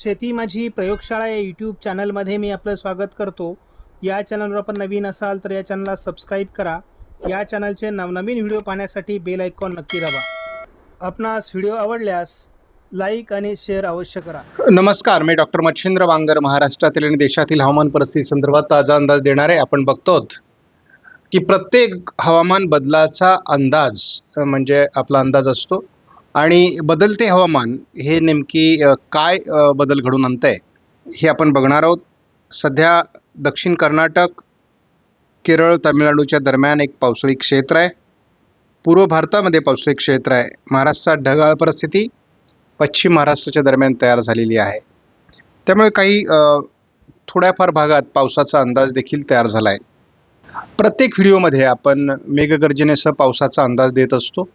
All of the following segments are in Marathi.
शेती माझी प्रयोगशाळा या यूट्यूब चॅनलमध्ये मी आपलं स्वागत करतो. या चॅनलवर आपण नवीन असाल तर या चॅनलला सबस्क्राईब करा. या चॅनलचे नवनवीन व्हिडिओ पाहण्यासाठी बेल आयकॉन नक्की दाबा. आपणास व्हिडिओ आवडल्यास लाईक आणि शेअर अवश्य करा. नमस्कार मी डॉक्टर मच्छिंद्र वांगर महाराष्ट्रातील आणि देशातील हवामान परिस्थिती संदर्भात ताजा अंदाज देणार आहे आपण बघतो की प्रत्येक हवामान बदलाचा अंदाज म्हणजे आपला अंदाज असतो. आणि बदलते हवामान हे नेमकी काय बदल घडून आणतंय हे आपण बघणार आहोत. सध्या दक्षिण कर्नाटक केरळ तामिळनाडूच्या दरम्यान एक पावसाळी क्षेत्र आहे. पूर्व भारतामध्ये पावसाळी क्षेत्र आहे. महाराष्ट्रात ढगाळ परिस्थिती पश्चिम महाराष्ट्राच्या दरम्यान तयार झालेली आहे. त्यामुळे काही थोड्याफार भागात पावसाचा अंदाज देखील तयार झाला आहे प्रत्येक व्हिडिओमध्ये आपण मेघगर्जनेसह पावसाचा अंदाज देत असतो.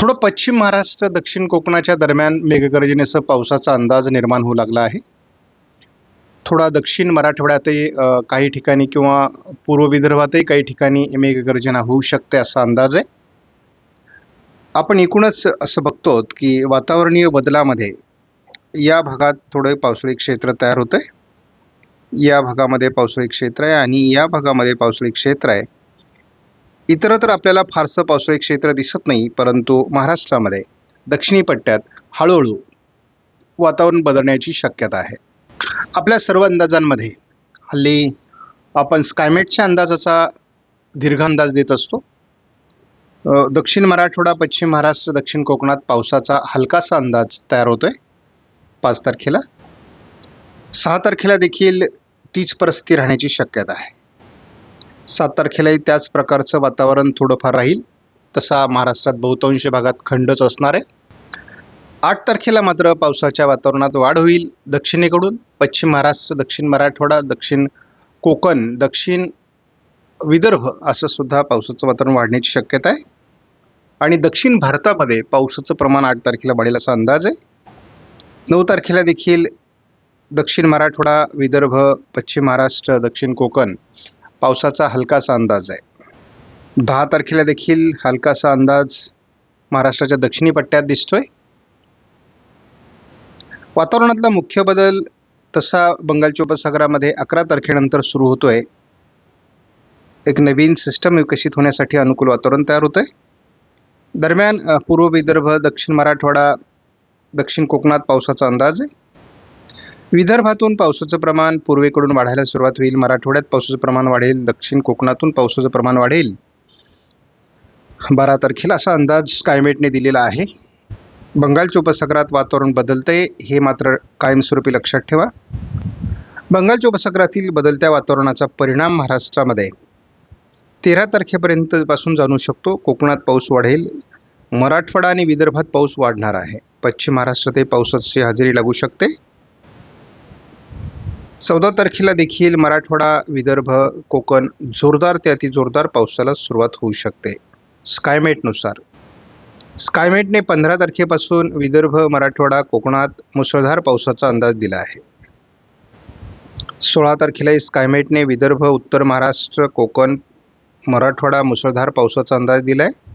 थोडं पश्चिम महाराष्ट्र दक्षिण कोकणाच्या दरम्यान मेघगर्जनेसह पावसाचा अंदाज निर्माण होऊ लागला आहे. थोडा दक्षिण मराठवाड्यातही काही ठिकाणी किंवा पूर्व विदर्भातही काही ठिकाणी मेघगर्जना होऊ शकते असा अंदाज आहे. आपण एकूणच असं बघतो की वातावरणीय बदलामध्ये या भागात थोडं पावसाळी क्षेत्र तयार होतं आहे या भागामध्ये पावसाळी क्षेत्र आहे आणि या भागामध्ये पावसाळी क्षेत्र आहे. इतरत्र आपल्याला फारसं पावसाळी क्षेत्र दिसत नाही परंतु महाराष्ट्रामध्ये दक्षिणी पट्ट्यात हळूहळू वातावरण बदलण्याची शक्यता आहे. आपल्या सर्व अंदाजांमध्ये हल्ली आपण स्कायमेटच्या अंदाजाचा दीर्घ अंदाज देत असतो. दक्षिण मराठवाडा पश्चिम महाराष्ट्र दक्षिण कोकणात पावसाचा हलकासा अंदाज तयार होतोय पाच तारखेला. सहा तारखेला देखील तीच परिस्थिती राहण्याची शक्यता आहे. सात तारखेलाही त्याच प्रकारचं वातावरण थोडंफार राहील. तसा महाराष्ट्रात बहुतांश भागात खंडच असणार आहे. आठ तारखेला मात्र पावसाच्या वातावरणात वाढ होईल दक्षिणेकडून. पश्चिम महाराष्ट्र दक्षिण मराठवाडा दक्षिण कोकण दक्षिण विदर्भ असं सुद्धा पावसाचं वातावरण वाढण्याची शक्यता आहे. आणि दक्षिण भारतामध्ये पावसाचं प्रमाण आठ तारखेला वाढेल असा अंदाज आहे. नऊ तारखेला देखील दक्षिण मराठवाडा विदर्भ पश्चिम महाराष्ट्र दक्षिण कोकण पावसाचा हलकासा अंदाज आहे. दहा तारखेला देखील हलकासा अंदाज महाराष्ट्राच्या दक्षिणी पट्ट्यात दिसतोय. वातावरणातला मुख्य बदल तसा बंगालच्या उपसागरामध्ये अकरा तारखेनंतर सुरू होतोय. एक नवीन सिस्टम विकसित होण्यासाठी अनुकूल वातावरण तयार होतंय. दरम्यान पूर्व विदर्भ दक्षिण मराठवाडा दक्षिण कोकणात पावसाचा अंदाज आहे. विदर्भातून पावसाचं प्रमाण पूर्वेकडून वाढायला सुरुवात होईल. मराठवाड्यात पावसाचं प्रमाण वाढेल. दक्षिण कोकणातून पावसाचं प्रमाण वाढेल. बारा तारखेला असा अंदाज क्लायमेटने दिलेला आहे. बंगालच्या उपसागरात वातावरण बदलतंय हे मात्र कायमस्वरूपी लक्षात ठेवा. बंगालच्या उपसागरातील बदलत्या वातावरणाचा परिणाम महाराष्ट्रामध्ये. तेरा तारखेपर्यंत पासून जाणू शकतो कोकणात पाऊस वाढेल. मराठवाडा आणि विदर्भात पाऊस वाढणार आहे. पश्चिम महाराष्ट्रातही पावसाची हजेरी लागू शकते. चौदा तारखेला देखील मराठवाडा विदर्भ कोकण जोरदार ते अतिजोरदार पावसाला सुरुवात होऊ शकते. स्कायमेटनुसार स्कायमेटने पंधरा तारखेपासून विदर्भ मराठवाडा कोकणात मुसळधार पावसाचा अंदाज दिला आहे. सोळा तारखेलाही स्कायमेटने विदर्भ उत्तर महाराष्ट्र कोकण मराठवाडा मुसळधार पावसाचा अंदाज दिला आहे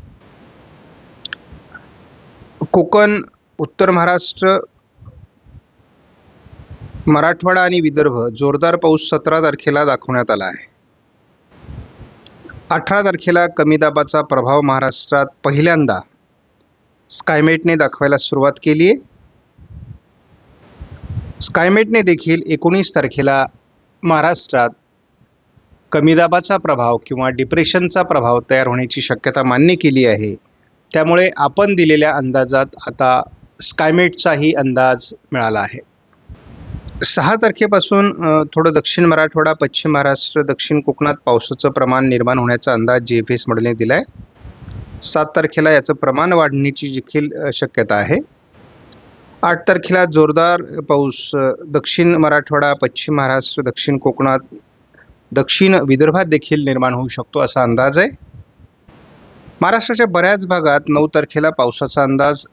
कोकण उत्तर महाराष्ट्र मराठवाडा आणि विदर्भ जोरदार पाऊस सतरा तारखेला दाखवण्यात आला आहे. अठरा तारखेला कमी दाबाचा प्रभाव महाराष्ट्रात पहिल्यांदा स्कायमेटने दाखवायला सुरुवात केली आहे. स्कायमेटने देखील एकोणीस तारखेला महाराष्ट्रात कमी दाबाचा प्रभाव किंवा डिप्रेशनचा प्रभाव तयार होण्याची शक्यता मान्य केली आहे. त्यामुळे आपण दिलेल्या अंदाजात आता स्कायमेटचाही अंदाज मिळाला आहे. सहा तारखेपासून थोडं दक्षिण मराठवाडा पश्चिम महाराष्ट्र दक्षिण कोकणात पावसाचं प्रमाण निर्माण होण्याचा अंदाज जे एफ एस मॉडेलने दिला आहे सात तारखेला याचं प्रमाण वाढण्याची देखील शक्यता आहे. आठ तारखेला जोरदार पाऊस दक्षिण मराठवाडा पश्चिम महाराष्ट्र दक्षिण कोकणात दक्षिण विदर्भात देखील निर्माण होऊ शकतो असा अंदाज आहे. महाराष्ट्राच्या बऱ्याच भागात नऊ तारखेला पावसाचा अंदाज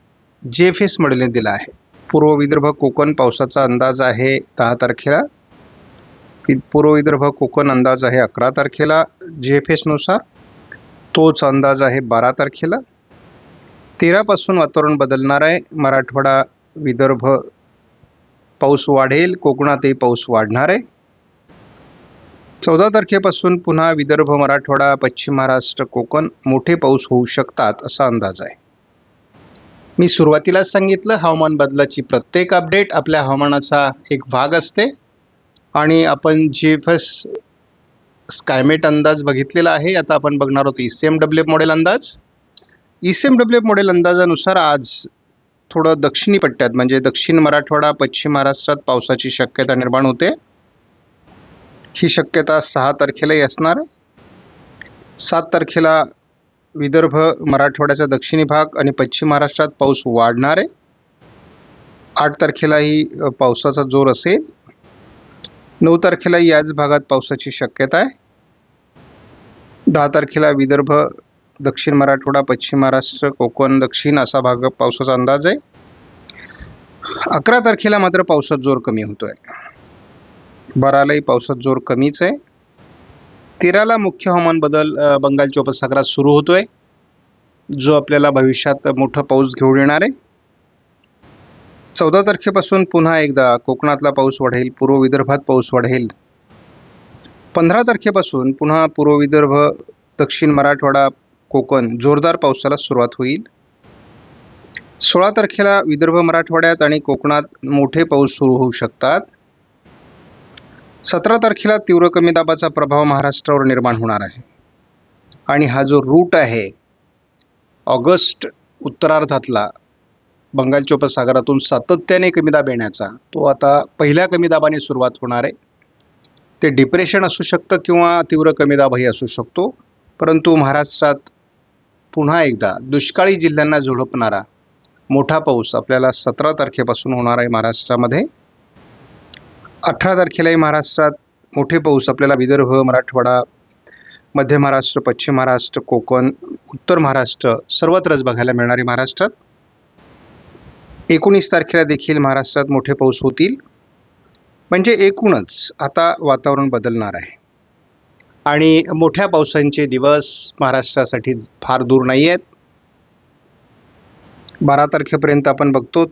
जे एफ एस मॉडेलने दिला आहे. पूर्व विदर्भ कोकण पावसाचा अंदाज आहे दहा तारखेला. पूर्व विदर्भ कोकण अंदाज आहे अकरा तारखेला जी एफ एसनुसार तोच अंदाज आहे बारा तारखेला. तेरापासून वातावरण बदलणार आहे. मराठवाडा विदर्भ पाऊस वाढेल कोकणातही पाऊस वाढणार आहे. चौदा तारखेपासून पुन्हा विदर्भ मराठवाडा पश्चिम महाराष्ट्र कोकण मोठे पाऊस होऊ शकतात असा अंदाज आहे. मी सुरुवातीलाच सांगितलं हवामान बदलाची प्रत्येक अपडेट आपल्या हवामानाचा एक भाग असते. आणि आपण जी एफ एस स्कायमेट अंदाज बघितलेला आहे आता आपण बघणार आहोत E C M W model अंदाज. E C M W model अंदाजानुसार आज थोडं दक्षिणी पट्ट्यात म्हणजे दक्षिण मराठवाडा पश्चिम महाराष्ट्रात पावसाची शक्यता निर्माण होते. ही शक्यता सहा तारखेलाही असणार. सात तारखेला विदर्भ मराठवाड्याचा दक्षिणी भाग आणि पश्चिम महाराष्ट्रात पाऊस वाढणार. आहे आठ तारखेलाही पावसाचा जोर असेल. नऊ तारखेला याच भागात पावसाची शक्यता आहे. दहा तारखेला विदर्भ दक्षिण मराठवाडा पश्चिम महाराष्ट्र कोकण दक्षिण असा भाग पावसाचा अंदाज आहे. अकरा तारखेला मात्र पावसात जोर कमी होतो आहे बारालाही पावसात जोर कमीच आहे. तेराला मुख्य हवामान बदल बंगालच्या उपसागरात सुरू होतोय. जो आपल्याला भविष्यात मोठा पाऊस घेऊन येणार आहे. चौदा तारखेपासून पुन्हा एकदा कोकणातला पाऊस वाढेल पूर्व विदर्भात पाऊस वाढेल. पंधरा तारखेपासून पुन्हा पूर्व विदर्भ दक्षिण मराठवाडा कोकण जोरदार पावसाला सुरुवात होईल. सोळा तारखेला विदर्भ मराठवाड्यात आणि कोकणात मोठे पाऊस सुरू होऊ शकतात. सतरा तारखेला तीव्र कमी दाबाचा प्रभाव महाराष्ट्रावर निर्माण होणार आहे. आणि हा जो रूट आहे ऑगस्ट उत्तरार्धातला बंगालच्या उपसागरातून सातत्याने कमी दाब येण्याचा तो आता पहिल्या कमी दाबाने सुरुवात होणार आहे. ते डिप्रेशन असू शकतं किंवा तीव्र कमी दाबही असू शकतो परंतु महाराष्ट्रात पुन्हा एकदा दुष्काळी जिल्ह्यांना झोडपणारा मोठा पाऊस आपल्याला सतरा तारखेपासून होणार आहे महाराष्ट्रामध्ये. अठरा तारखेलाही महाराष्ट्रात मोठे पाऊस आपल्याला विदर्भ मराठवाडा मध्य महाराष्ट्र पश्चिम महाराष्ट्र कोकण उत्तर महाराष्ट्र सर्वत्रच बघायला मिळणारी महाराष्ट्रात. एकोणीस तारखेला देखील महाराष्ट्रात मोठे पाऊस होतील. म्हणजे एकूणच आता वातावरण बदलणार आहे. आणि मोठ्या पावसांचे दिवस महाराष्ट्रासाठी फार दूर नाही आहेत बारा तारखेपर्यंत आपण बघतो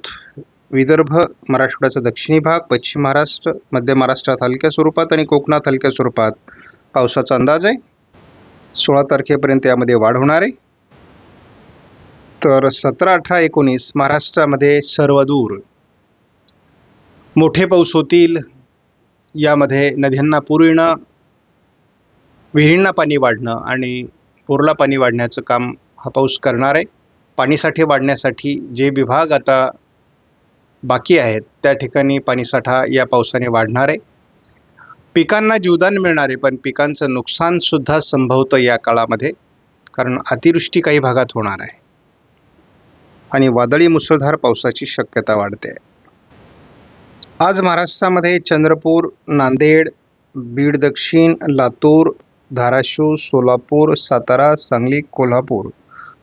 विदर्भ मराठवाड्याचा दक्षिणी भाग पश्चिम महाराष्ट्र मध्य महाराष्ट्रात हलक्या स्वरूपात आणि कोकणात हलक्या स्वरूपात. पावसाचा अंदाज आहे. सोळा तारखेपर्यंत यामध्ये वाढ होणार आहे. तर सतरा अठरा एकोणीस महाराष्ट्रामध्ये सर्वदूर मोठे पाऊस होतील. यामध्ये नद्यांना पूर येणं विहिरींना पाणी वाढणं आणि पूरला पाणी वाढण्याचं काम हा पाऊस करणार आहे. पाणीसाठे वाढण्यासाठी जे विभाग आता बाकी आहेत. त्या ठिकाणी पाणीसाठा या पावसाने वाढणार. आहे पिकांना जीवदान मिळणार आहे पण पिकांचं नुकसानसुद्धा संभवतं या काळामध्ये कारण अतिवृष्टी काही भागात होणार आहे. आणि वादळी मुसळधार पावसाची शक्यता वाढते. आज महाराष्ट्रामध्ये चंद्रपूर नांदेड बीड दक्षिण लातूर धाराशिव सोलापूर सातारा सांगली कोल्हापूर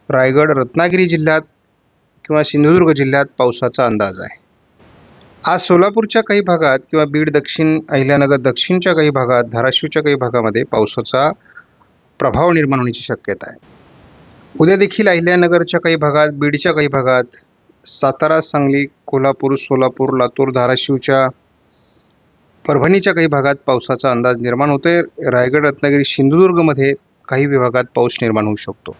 रायगड रत्नागिरी जिल्ह्यात किंवा सिंधुदुर्ग जिल्ह्यात पावसाचा अंदाज आहे. आज सोलापूरच्या काही भागात किंवा बीड दक्षिण अहिल्यानगर दक्षिणच्या काही भागात धाराशिवच्या काही भागामध्ये पावसाचा प्रभाव निर्माण होण्याची शक्यता आहे. उद्या देखील अहिल्यानगरच्या काही भागात बीडच्या काही भागात सातारा सांगली कोल्हापूर सोलापूर लातूर धाराशिवच्या परभणीच्या काही भागात पावसाचा अंदाज निर्माण होतोय. रायगड रत्नागिरी सिंधुदुर्गमध्ये काही विभागात पाऊस निर्माण होऊ शकतो.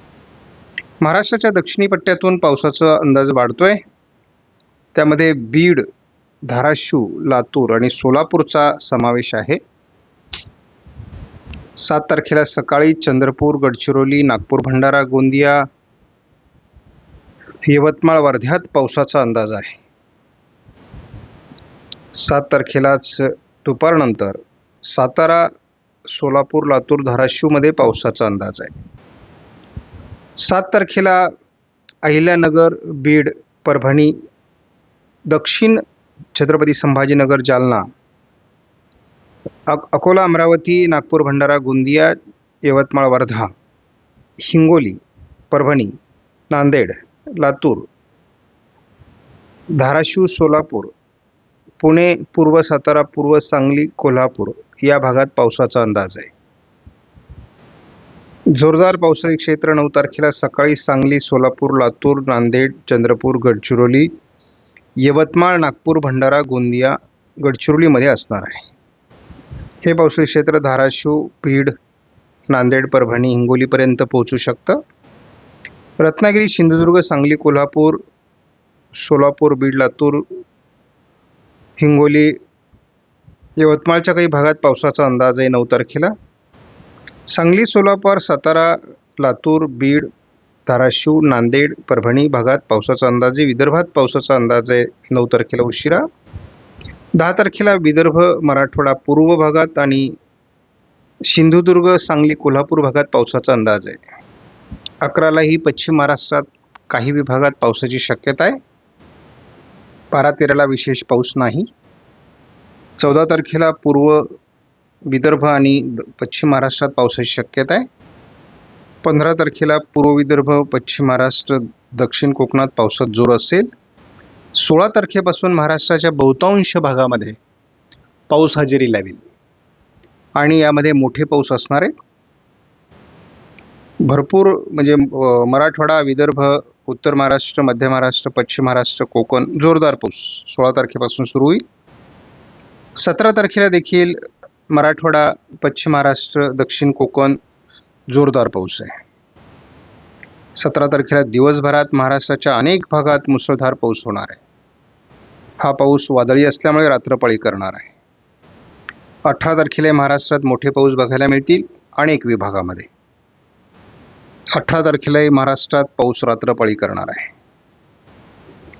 महाराष्ट्राच्या दक्षिणी पट्ट्यातून पावसाचा अंदाज वाढतोय. त्यामध्ये बीड धाराशिव लातूर आणि सोलापूरचा समावेश आहे. सात तारखेला सकाळी चंद्रपूर गडचिरोली नागपूर भंडारा गोंदिया यवतमाळ वर्ध्यात पावसाचा अंदाज आहे. सात तारखेलाच दुपारनंतर सातारा सोलापूर लातूर धाराशिवमध्ये पावसाचा अंदाज आहे. सात तारखेला अहिल्यानगर बीड परभणी दक्षिण छत्रपती संभाजीनगर जालना. अक अकोला अमरावती नागपूर भंडारा गोंदिया यवतमाळ वर्धा हिंगोली परभणी नांदेड लातूर धाराशिव सोलापूर पुणे पूर्व सातारा पूर्व सांगली कोल्हापूर या भागात पावसाचा अंदाज आहे. जोरदार पावसाळी क्षेत्र नऊ तारखेला सकाळी सांगली सोलापूर लातूर नांदेड चंद्रपूर गडचिरोली यवतमाळ नागपूर भंडारा गोंदिया गडचिरोलीमध्ये असणार आहे. हे पावसाळी क्षेत्र धाराशिव बीड नांदेड परभणी हिंगोलीपर्यंत पोहोचू शकतं. रत्नागिरी सिंधुदुर्ग सांगली कोल्हापूर सोलापूर बीड लातूर हिंगोली यवतमाळच्या काही भागात पावसाचा अंदाज आहे नऊ तारखेला. सांगली सोलापूर सातारा लातूर बीड धाराशिव नांदेड परभणी भागात पावसाचा अंदाज आहे विदर्भात पावसाचा अंदाज आहे नऊ तारखेला उशिरा. दहा तारखेला विदर्भ मराठवाडा पूर्व भागात आणि सिंधुदुर्ग सांगली कोल्हापूर भागात पावसाचा अंदाज. आहे अकरालाही पश्चिम महाराष्ट्रात काही विभागात पावसाची शक्यता आहे. बारा तेराला विशेष पाऊस नाही. चौदा तारखेला पूर्व विदर्भ आणि द- पश्चिम महाराष्ट्रात पावसाची शक्यता आहे. पंधरा तारखेला पूर्व विदर्भ पश्चिम महाराष्ट्र दक्षिण कोकणात पावसात जोर असेल. सोळा तारखेपासून महाराष्ट्राच्या बहुतांश भागामध्ये पाऊस हजेरी लावेल. आणि यामध्ये मोठे पाऊस असणार आहे भरपूर म्हणजे मराठवाडा विदर्भ उत्तर महाराष्ट्र मध्य महाराष्ट्र पश्चिम महाराष्ट्र कोकण जोरदार पाऊस सोळा तारखेपासून सुरू होईल. सतरा तारखेला देखील मराठवाडा पश्चिम महाराष्ट्र दक्षिण कोकण जोरदार पाऊस आहे. सतरा तारखेला दिवसभरात महाराष्ट्राच्या अनेक भागात मुसळधार पाऊस होणार आहे. हा पाऊस वादळी असल्यामुळे रात्रपाळी करणार आहे. अठरा तारखेला महाराष्ट्रात मोठे पाऊस बघायला मिळतील अनेक विभागामध्ये. अठरा तारखेलाही महाराष्ट्रात पाऊस रात्रपाळी करणार आहे.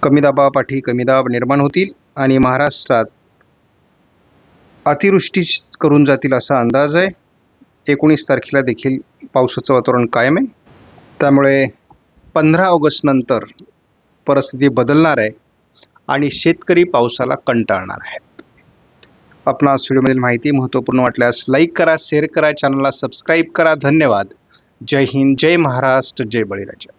कमी दाबापाठी कमी दाब निर्माण होतील आणि महाराष्ट्रात अतिवृष्टी करून जातील असा अंदाज आहे. एकोणीस तारखेला देखील पावसाचं वातावरण कायम आहे. त्यामुळे पंधरा ऑगस्टनंतर परिस्थिती बदलणार आहे आणि शेतकरी पावसाला कंटाळणार आहेत. आपणास व्हिडिओमधील माहिती महत्त्वपूर्ण वाटल्यास लाईक करा शेअर करा चॅनलला सबस्क्राईब करा. धन्यवाद. जय हिंद जय महाराष्ट्र जय बळीराजा.